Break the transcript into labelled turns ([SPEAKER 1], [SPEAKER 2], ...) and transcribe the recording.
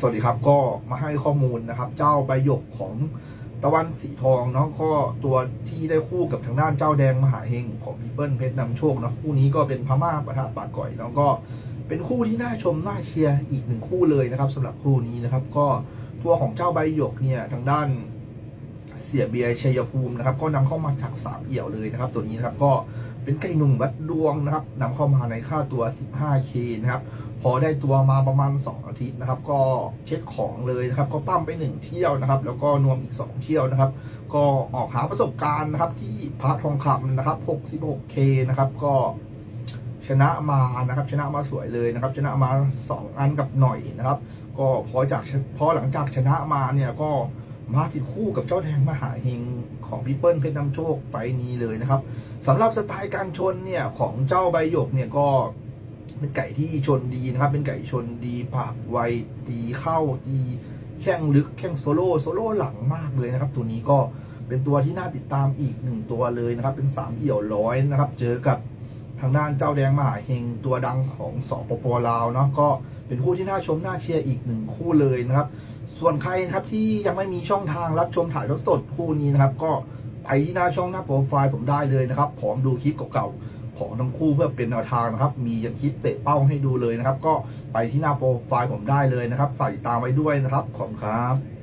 [SPEAKER 1] สวัสดีครับก็มาให้ข้อมูลนะครับ เจ้าใบหยกของตะวันสีทองเนาะก็ตัวที่ได้คู่กับทางด้านเจ้าแดงมหาเฮงของพีเปิลเพชรนำโชคนะคู่นี้ก็เป็นพม่าปะทะปากก่อยแล้วก็เป็นคู่ที่น่าชมน่าเชียร์อีกหนึ่งคู่เลยนะครับสำหรับคู่นี้นะครับ ก็ตัวของเจ้าใบหยกเนี่ยทางด้าน เสียเบียร์ชัยภูมินะครับ ก็นำเข้ามาจากสามเอี่ยวเลยนะครับ ตัวนี้นะครับก็เป็นไก่หนุ่มวัดดวงนะครับนำเข้ามาในค่าตัว 15K นะครับ พอได้ตัวมาประมาณ 2 อาทิตย์นะครับ ก็เช็คของเลยนะครับ ก็ปั้มไป 1 เที่ยวนะครับ แล้วก็นวมอีก 2 เที่ยวนะครับ ก็ออกหาประสบการณ์นะครับ ที่พระทองคำนะครับ 66K นะครับ ก็ชนะมานะครับ ชนะมาสวยเลยนะครับ ชนะมา 2 อันกับหน่อยนะครับ ก็พอจากพอหลังจากชนะมาเนี่ยก็ มาติดคู่กับเจ้าแดงมหาเฮงของพี่เปิ้ลเพชรนำโชคไฟนี้เลยนะครับสำหรับสไตล์การชนเนี่ยของเจ้าใบหยกเนี่ยก็เป็นไก่ที่ชนดีนะครับ เป็นไก่ชนดีปากไวตีเข้าตีแข้งลึกแข้งโซโล่โซโล่หลังมากเลยนะครับ ตัวนี้ก็เป็นตัวที่น่าติดตามอีกหนึ่งตัวเลยนะครับ เป็นสามเอี่ยวร้อยนะครับ เจอกับทางด้านเจ้าแดงมหาเฮงตัวดังของสปปลาวเนาะก็เป็นคู่ที่น่าชมน่าเชียร์อีกหนึ่งคู่เลยนะครับ ส่วนใครนะครับที่ยังไม่มีช่องทางรับชมถ่ายทอดสดคู่นี้นะครับ ก็ไปที่หน้าช่องหน้าโปรไฟล์ผมได้เลยนะครับพร้อมดูคลิปเก่าๆของทั้งคู่เพื่อเป็นแนวทางนะครับ มียันคลิปเตะเป้าให้ดูเลยนะครับ ก็ไปที่หน้าโปรไฟล์ผมได้เลยนะครับฝากติดตามไว้ด้วยนะครับขอบคุณครับ